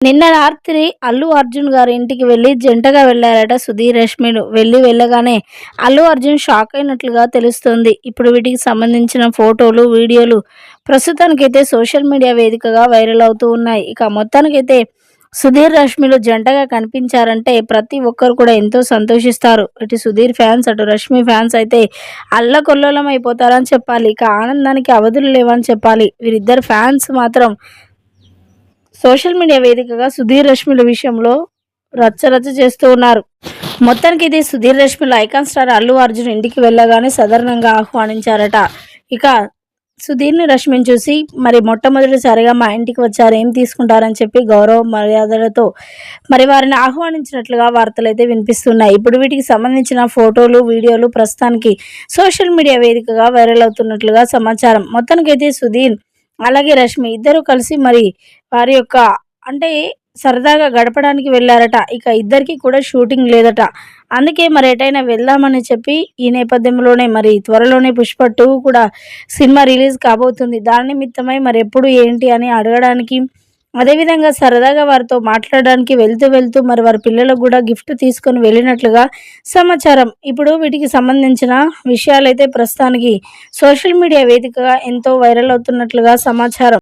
నిన్న రాత్రి అల్లు అర్జున్ గారి ఇంటికి వెళ్ళి జంటగా వెళ్ళారట సుధీర్ రష్మిలు వెళ్ళి వెళ్ళగానే అల్లు అర్జున్ షాక్ అయినట్లుగా తెలుస్తుంది. ఇప్పుడు వీటికి సంబంధించిన ఫోటోలు వీడియోలు ప్రస్తుతానికైతే సోషల్ మీడియా వేదికగా వైరల్ అవుతూ ఉన్నాయి. ఇక మొత్తానికైతే సుధీర్ రష్మిలు జంటగా కనిపించారంటే ప్రతి ఒక్కరు కూడా ఎంతో సంతోషిస్తారు. ఇటు సుధీర్ ఫ్యాన్స్ అటు రష్మి ఫ్యాన్స్ అయితే అల్లకొల్లోలం అయిపోతారని చెప్పాలి. ఇక ఆనందానికి అవధులు లేవని చెప్పాలి. వీరిద్దరు ఫ్యాన్స్ మాత్రం సోషల్ మీడియా వేదికగా సుధీర్ రష్మిల విషయంలో రచ్చరచ్చ చేస్తూ ఉన్నారు. మొత్తానికి ఇది సుధీర్ రష్మిల ఐకాన్ స్టార్ అల్లు అర్జున్ ఇంటికి వెళ్ళగానే సాధారణంగా ఆహ్వానించారట. ఇక సుధీర్ని రష్మిని చూసి మరి మొట్టమొదటిసారిగా మా ఇంటికి వచ్చారు ఏం తీసుకుంటారని చెప్పి గౌరవ మర్యాదలతో మరి వారిని ఆహ్వానించినట్లుగా వార్తలు అయితే వినిపిస్తున్నాయి. ఇప్పుడు వీటికి సంబంధించిన ఫోటోలు వీడియోలు ప్రస్తుతానికి సోషల్ మీడియా వేదికగా వైరల్ అవుతున్నట్లుగా సమాచారం. మొత్తానికైతే సుధీర్ అలాగే రష్మి ఇద్దరు కలిసి మరి వారి యొక్క అంటే సరదాగా గడపడానికి వెళ్ళారట. ఇక ఇద్దరికి కూడా షూటింగ్ లేదట. అందుకే మరి ఎటైనా వెళ్దామని చెప్పి ఈ నేపథ్యంలోనే మరి త్వరలోనే పుష్ప టూ కూడా సినిమా రిలీజ్ కాబోతుంది. దాని నిమిత్తమై మరి ఎప్పుడు ఏంటి అని అడగడానికి అదేవిధంగా సరదాగా వారితో మాట్లాడడానికి వెళ్తూ వెళ్తూ మరి వారి పిల్లలకు కూడా గిఫ్ట్ తీసుకొని వెళ్ళినట్లుగా సమాచారం. ఇప్పుడు వీటికి సంబంధించిన విషయాలైతే ప్రస్తుతానికి సోషల్ మీడియా వేదికగా ఎంతో వైరల్ అవుతున్నట్లుగా సమాచారం.